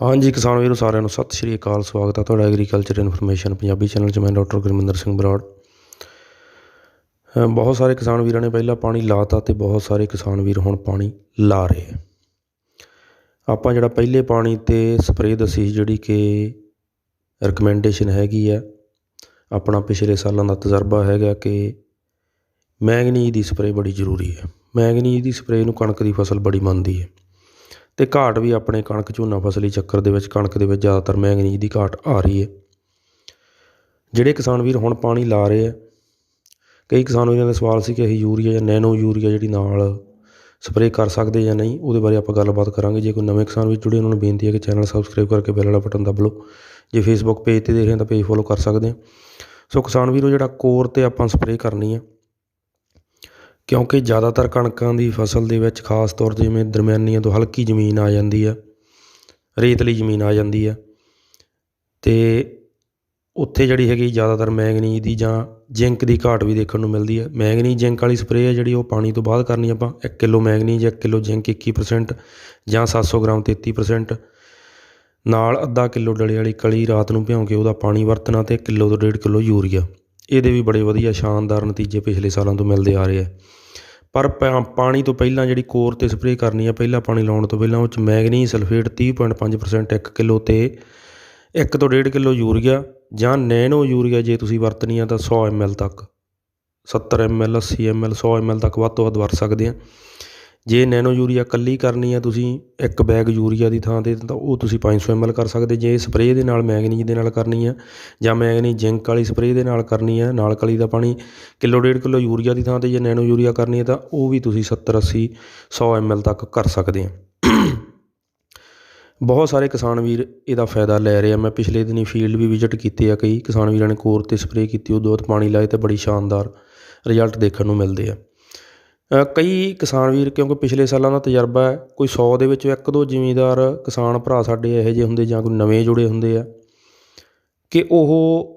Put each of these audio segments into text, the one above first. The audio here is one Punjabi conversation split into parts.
ਹਾਂਜੀ ਕਿਸਾਨ ਵੀਰੋ, ਸਾਰਿਆਂ ਨੂੰ ਸਤਿ ਸ਼੍ਰੀ ਅਕਾਲ, ਸਵਾਗਤ ਹੈ ਤੁਹਾਡਾ ਐਗਰੀਕਲਚਰ ਇਨਫੋਰਮੇਸ਼ਨ ਪੰਜਾਬੀ ਚੈਨਲ 'ਚ। ਮੈਂ ਡਾਕਟਰ ਗੁਰਮਿੰਦਰ ਸਿੰਘ ਬਰਾੜ। ਬਹੁਤ ਸਾਰੇ ਕਿਸਾਨ ਵੀਰਾਂ ਨੇ ਪਹਿਲਾਂ ਪਾਣੀ ਲਾਤਾ ਤੇ ਬਹੁਤ ਸਾਰੇ ਕਿਸਾਨ ਵੀਰ ਹੁਣ ਪਾਣੀ ਲਾ ਰਹੇ ਆਪਾਂ ਜਿਹੜਾ ਪਹਿਲੇ ਪਾਣੀ ਤੇ ਸਪਰੇਅ ਦੱਸੀ ਸੀ, ਜਿਹੜੀ ਕਿ ਰეკਮੈਂਡੇਸ਼ਨ ਹੈਗੀ ਆ, ਆਪਣਾ ਪਿਛਲੇ ਸਾਲਾਂ ਦਾ ਤਜਰਬਾ ਹੈਗਾ ਕਿ ਮੈਂਗਨੀਜ਼ ਦੀ ਸਪਰੇਅ ਬੜੀ ਜ਼ਰੂਰੀ ਹੈ। ਮੈਂਗਨੀਜ਼ ਦੀ ਸਪਰੇਅ ਨੂੰ ਕਣਕ ਦੀ ਫਸਲ ਬੜੀ ਮੰਨਦੀ ਹੈ। ਅਤੇ ਘਾਟ ਵੀ ਆਪਣੇ ਕਣਕ, ਝੋਨਾ ਫਸਲੀ ਚੱਕਰ ਦੇ ਵਿੱਚ, ਕਣਕ ਦੇ ਵਿੱਚ ਜ਼ਿਆਦਾਤਰ ਮੈਂਗਨੀਜ਼ ਦੀ ਘਾਟ ਆ ਰਹੀ ਹੈ ਜਿਹੜੇ ਕਿਸਾਨ ਵੀਰ ਹੁਣ ਪਾਣੀ ਲਾ ਰਹੇ ਆ, ਕਈ ਕਿਸਾਨ ਵੀਰਾਂ ਦਾ ਸਵਾਲ ਸੀ ਕਿ ਅਸੀਂ ਯੂਰੀਆ ਜਾਂ ਨੈਨੋ ਯੂਰੀਆ ਜਿਹੜੀ ਨਾਲ ਸਪਰੇਅ ਕਰ ਸਕਦੇ ਜਾਂ ਨਹੀਂ, ਉਹਦੇ ਬਾਰੇ ਆਪਾਂ ਗੱਲਬਾਤ ਕਰਾਂਗੇ। ਜੇ ਕੋਈ ਨਵੇਂ ਕਿਸਾਨ ਵੀਰ ਜੁੜੇ, ਉਹਨਾਂ ਨੂੰ ਬੇਨਤੀ ਹੈ ਕਿ ਚੈਨਲ ਸਬਸਕ੍ਰਾਈਬ ਕਰਕੇ ਬੈਲ ਵਾਲਾ ਬਟਨ ਦਬ ਲਓ ਜੇ ਫੇਸਬੁੱਕ ਪੇਜ ਤੇ ਦੇਖ ਰਹੇ ਹੋ ਤਾਂ ਪੇਜ ਫੋਲੋ ਕਰ ਸਕਦੇ ਆ ਸੋ ਕਿਸਾਨ ਵੀਰੋ, ਜਿਹੜਾ ਕੋਰ ਤੇ ਆਪਾਂ ਸਪਰੇਅ ਕਰਨੀ ਹੈ ਕਿਉਂਕਿ ਜ਼ਿਆਦਾਤਰ ਕਣਕਾਂ ਦੀ ਫਸਲ ਦੇ ਵਿੱਚ ਖਾਸ ਤੌਰ ਤੇ ਜਿਵੇਂ ਦਰਮਿਆਨੀਆਂ ਤੋਂ ਹਲਕੀ ਜ਼ਮੀਨ ਆ ਜਾਂਦੀ ਆ, ਰੇਤਲੀ ਜ਼ਮੀਨ ਆ ਜਾਂਦੀ ਆ ਅਤੇ ਉੱਥੇ ਜਿਹੜੀ ਹੈਗੀ ਜ਼ਿਆਦਾਤਰ ਮੈਂਗਨੀਜ਼ ਦੀ ਜਾਂ ਜ਼ਿੰਕ ਦੀ ਘਾਟ ਵੀ ਦੇਖਣ ਨੂੰ ਮਿਲਦੀ ਹੈ ਮੈਂਗਨੀਜ਼ ਜ਼ਿੰਕ ਵਾਲੀ ਸਪਰੇਅ ਹੈ ਜਿਹੜੀ ਉਹ ਪਾਣੀ ਤੋਂ ਬਾਅਦ ਕਰਨੀ ਆਪਾਂ। 1 ਕਿਲੋ ਮੈਂਗਨੀਜ਼ 1 ਕਿਲੋ ਜ਼ਿੰਕ 21% ਜਾਂ 700 ਗ੍ਰਾਮ 33% ਨਾਲ ਅੱਧਾ ਕਿਲੋ ਡਲੇ ਵਾਲੀ ਕਲੀ ਰਾਤ ਨੂੰ ਭਿਉਂ ਕੇ ਉਹਦਾ ਪਾਣੀ ਵਰਤਣਾ ਤੇ ਕਿਲੋ ਤੋਂ ਡੇਢ ਕਿਲੋ ਯੂਰੀਆ। ਇਹਦੇ ਵੀ ਬੜੇ ਵਧੀਆ ਸ਼ਾਨਦਾਰ ਨਤੀਜੇ ਪਿਛਲੇ ਸਾਲਾਂ ਤੋਂ ਮਿਲਦੇ ਆ ਰਹੇ ਆ। ਪਰ ਪਾ- ਪਾਣੀ ਤੋਂ ਪਹਿਲਾਂ ਜਿਹੜੀ ਕੋਰ ਤੇ ਸਪਰੇਅ ਕਰਨੀ ਆ, ਪਹਿਲਾਂ ਪਾਣੀ ਲਾਉਣ ਤੋਂ ਪਹਿਲਾਂ ਉਹ ਚ ਮੈਗਨੀ ਸਲਫੇਟ 30.5% 1 ਕਿਲੋ ਤੇ 1 ਤੋਂ 1.5 ਕਿਲੋ ਯੂਰੀਆ ਜਾਂ ਨੈਨੋ ਯੂਰੀਆ ਜੇ ਤੁਸੀਂ ਵਰਤਣੀ ਆ ਤਾਂ 100 ml ਤੱਕ 70 ml 80 ml 100 ml ਤੱਕ ਵੱਧ ਤੋਂ ਵੱਧ ਵਰਤ ਸਕਦੇ ਆ। ਜੇ ਨੈਨੋ ਯੂਰੀਆ ਇਕੱਲੀ ਕਰਨੀ ਆ ਤੁਸੀਂ ਇੱਕ ਬੈਗ ਯੂਰੀਆ ਦੀ ਥਾਂ ਤੇ, ਤਾਂ ਉਹ ਤੁਸੀਂ 500 ml ਕਰ ਸਕਦੇ। ਜੇ ਸਪਰੇਅ ਦੇ ਨਾਲ ਮੈਗਨੀਜ਼ ਦੇ ਨਾਲ ਕਰਨੀ ਆ, ਜਾਂ ਮੈਗਨੀ ਜ਼ਿੰਕ ਵਾਲੀ ਸਪਰੇਅ ਦੇ ਨਾਲ ਕਰਨੀ ਆ, ਨਾਲ ਕਲੀ ਦਾ ਪਾਣੀ ਕਿਲੋ ਡੇਢ ਕਿਲੋ ਯੂਰੀਆ ਦੀ ਥਾਂ ਤੇ ਜੇ ਨੈਨੋ ਯੂਰੀਆ ਕਰਨੀ ਹੈ ਤਾਂ ਉਹ ਵੀ ਤੁਸੀਂ 70 80 100 ml ਤੱਕ ਕਰ ਸਕਦੇ ਆ। ਬਹੁਤ ਸਾਰੇ ਕਿਸਾਨ ਵੀਰ ਇਹਦਾ ਫਾਇਦਾ ਲੈ ਰਹੇ ਆ। ਮੈਂ ਪਿਛਲੇ ਦਿਨੀ ਫੀਲਡ ਵੀ ਵਿਜ਼ਿਟ ਕੀਤੇ ਆ ਕਈ ਕਿਸਾਨ ਵੀਰਾਂ ਨੇ ਕੋਰ ਤੇ ਸਪਰੇਅ ਕੀਤੀ, ਉਹ ਦੋਤ ਪਾਣੀ ਲਾਏ ਤੇ ਬੜੀ ਸ਼ਾਨਦਾਰ ਰਿਜ਼ਲਟ ਦੇਖਣ ਨੂੰ ਮਿਲਦੇ ਆ। ਕਈ ਕਿਸਾਨ ਵੀਰ, ਕਿਉਂਕਿ ਪਿਛਲੇ ਸਾਲਾਂ ਦਾ ਤਜਰਬਾ ਹੈ, ਕੋਈ ਸੌ ਦੇ ਵਿੱਚੋਂ ਇੱਕ ਦੋ ਜ਼ਿਮੀਂਦਾਰ ਕਿਸਾਨ ਭਰਾ ਸਾਡੇ ਇਹੋ ਜਿਹੇ ਹੁੰਦੇ ਜਾਂ ਕੋਈ ਨਵੇਂ ਜੁੜੇ ਹੁੰਦੇ ਆ, ਕਿ ਉਹ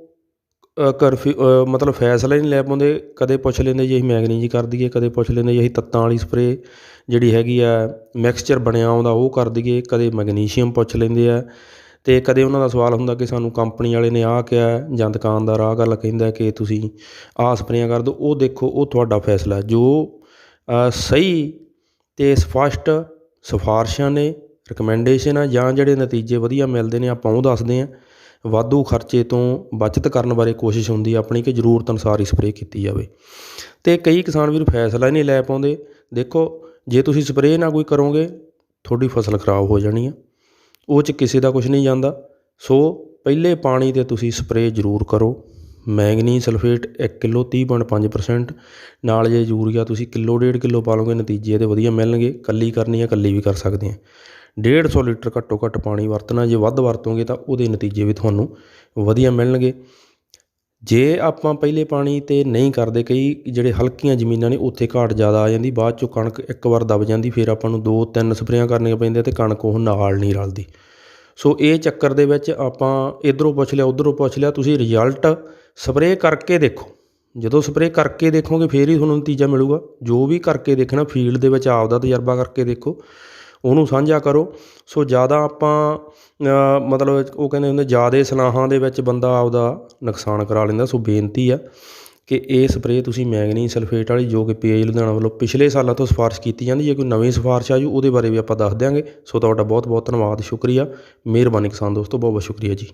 ਕਰਫਿਊ ਮਤਲਬ ਫੈਸਲਾ ਹੀ ਨਹੀਂ ਲੈ ਪਾਉਂਦੇ, ਕਦੇ ਪੁੱਛ ਲੈਂਦੇ ਜੀ ਅਸੀਂ ਮੈਗਨੀਜ਼ ਕਰ ਦਈਏ, ਕਦੇ ਪੁੱਛ ਲੈਂਦੇ ਜੀ ਅਸੀਂ ਤੱਤਾਂ ਵਾਲੀ ਸਪਰੇਅ ਜਿਹੜੀ ਹੈਗੀ ਆ ਮਿਕਸਚਰ ਬਣਿਆ ਆਉਂਦਾ ਉਹ ਕਰ ਦਈਏ, ਕਦੇ ਮੈਗਨੀਸ਼ੀਅਮ ਪੁੱਛ ਲੈਂਦੇ ਆ, ਤੇ ਕਦੇ ਉਹਨਾਂ ਦਾ ਸਵਾਲ ਹੁੰਦਾ ਕਿ ਸਾਨੂੰ ਕੰਪਨੀ ਵਾਲੇ ਨੇ ਆਹ ਕਿਹਾ, ਜਾਂ ਦੁਕਾਨਦਾਰ ਆਹ ਗੱਲ ਕਹਿੰਦਾ ਕਿ ਤੁਸੀਂ ਆਹ ਸਪਰੇਆਂ ਕਰ ਦਿਓ, ਉਹ ਦੇਖੋ ਉਹ ਤੁਹਾਡਾ ਫੈਸਲਾ ਜੋ ਸਹੀ ਅਤੇ ਸਪਸ਼ਟ ਸਿਫਾਰਸ਼ਾਂ ਨੇ ਰਿਕਮੈਂਡੇਸ਼ਨ ਆ ਜਾਂ ਜਿਹੜੇ ਨਤੀਜੇ ਵਧੀਆ ਮਿਲਦੇ ਨੇ ਆਪਾਂ ਉਹ ਦੱਸਦੇ ਹਾਂ। ਵਾਧੂ ਖਰਚੇ ਤੋਂ ਬਚਤ ਕਰਨ ਬਾਰੇ ਕੋਸ਼ਿਸ਼ ਹੁੰਦੀ ਆਪਣੀ ਕਿ ਜ਼ਰੂਰਤ ਅਨੁਸਾਰ ਹੀ ਸਪਰੇਅ ਕੀਤੀ ਜਾਵੇ। ਅਤੇ ਕਈ ਕਿਸਾਨ ਵੀਰ ਫੈਸਲਾ ਹੀ ਨਹੀਂ ਲੈ ਪਾਉਂਦੇ। ਦੇਖੋ, ਜੇ ਤੁਸੀਂ ਸਪਰੇਅ ਨਾ ਕੋਈ ਕਰੋਗੇ, ਤੁਹਾਡੀ ਫਸਲ ਖਰਾਬ ਹੋ ਜਾਣੀ ਆ। ਉਹ 'ਚ ਕਿਸੇ ਦਾ ਕੁਝ ਨਹੀਂ ਜਾਂਦਾ। ਸੋ ਪਹਿਲੇ ਪਾਣੀ ਤੇ ਤੁਸੀਂ ਸਪਰੇਅ ਜ਼ਰੂਰ ਕਰੋ। ਮੈਂਗਨੀਜ਼ ਸਲਫੇਟ 1 ਕਿਲੋ 30.5% ਨਾਲ ਜੇ ਯੂਰੀਆ ਤੁਸੀਂ ਕਿਲੋ ਡੇਢ ਕਿਲੋ ਪਾ ਲਓਗੇ, ਨਤੀਜੇ ਇਹਦੇ ਵਧੀਆ ਮਿਲਣਗੇ। ਇਕੱਲੀ ਕਰਨੀ ਆ, ਇਕੱਲੀ ਵੀ ਕਰ ਸਕਦੇ ਆ। 150 ਲੀਟਰ ਘੱਟੋ ਘੱਟ ਪਾਣੀ ਵਰਤਣਾ, ਜੇ ਵੱਧ ਵਰਤੋਗੇ ਤਾਂ ਉਹਦੇ ਨਤੀਜੇ ਵੀ ਤੁਹਾਨੂੰ ਵਧੀਆ ਮਿਲਣਗੇ। ਜੇ ਆਪਾਂ ਪਹਿਲੇ ਪਾਣੀ ਤੇ ਨਹੀਂ ਕਰਦੇ, ਕਈ ਜਿਹੜੇ ਹਲਕੀਆਂ ਜ਼ਮੀਨਾਂ ਨੇ, ਉੱਥੇ ਘਾਟ ਜ਼ਿਆਦਾ ਆ ਜਾਂਦੀ, ਬਾਅਦ ਚੋਂ ਕਣਕ ਇੱਕ ਵਾਰ ਦਬ ਜਾਂਦੀ, ਫਿਰ ਆਪਾਂ ਨੂੰ ਦੋ ਤਿੰਨ ਸਪਰੇਆਂ ਕਰਨੀਆਂ ਪੈਂਦੀਆਂ ਤੇ ਕਣਕ ਉਹ ਨਾਲ ਨਹੀਂ ਰਲਦੀ। ਸੋ ਇਹ ਚੱਕਰ ਦੇ ਵਿੱਚ ਆਪਾਂ ਇਧਰੋਂ ਪੁੱਛ ਲਿਆ, ਉਧਰੋਂ ਪੁੱਛ ਲਿਆ, ਤੁਸੀਂ ਰਿਜ਼ਲਟ ਸਪਰੇਅ ਕਰਕੇ ਦੇਖੋ। ਜਦੋਂ ਸਪਰੇਅ ਕਰਕੇ ਦੇਖੋਗੇ, ਫੇਰ ਹੀ ਤੁਹਾਨੂੰ ਨਤੀਜਾ ਮਿਲੂਗਾ। ਜੋ ਵੀ ਕਰਕੇ ਦੇਖਣਾ ਫੀਲਡ ਦੇ ਵਿੱਚ ਆਪਦਾ ਤਜਰਬਾ ਕਰਕੇ ਦੇਖੋ, ਉਹਨੂੰ ਸਾਂਝਾ ਕਰੋ। ਸੋ ਜ਼ਿਆਦਾ ਆਪਾਂ ਮਤਲਬ ਉਹ ਕਹਿੰਦੇ ਹੁੰਦੇ, ਜ਼ਿਆਦਾ ਸਲਾਹਾਂ ਦੇ ਵਿੱਚ ਬੰਦਾ ਆਪਦਾ ਨੁਕਸਾਨ ਕਰਾ ਲੈਂਦਾ, ਸੋ ਬੇਨਤੀ ਆ। ਕਿ ਇਹ ਸਪਰੇਅ ਤੁਸੀਂ ਮੈਗਨੀਜ਼ ਸਲਫੇਟ ਵਾਲੀ ਜੋ ਕਿ ਪੀਏਜ ਲੁਧਿਆਣਾ ਵੱਲੋਂ ਪਿਛਲੇ ਸਾਲਾਂ ਤੋਂ ਸਿਫਾਰਿਸ਼ ਕੀਤੀ ਜਾਂਦੀ, ਜੇ ਕੋਈ ਨਵੀਂ ਸਿਫਾਰਿਸ਼ ਆਜੂ ਉਹਦੇ ਬਾਰੇ ਵੀ ਆਪਾਂ ਦੱਸ ਦਿਆਂਗੇ। ਸੋ ਤੁਹਾਡਾ ਬਹੁਤ ਬਹੁਤ ਧੰਨਵਾਦ, ਸ਼ੁਕਰੀਆ। ਮਿਹਰਬਾਨੀ ਕਿਸਾਨ ਦੋਸਤੋ ਬਹੁਤ ਬਹੁਤ ਸ਼ੁਕਰੀਆ ਜੀ।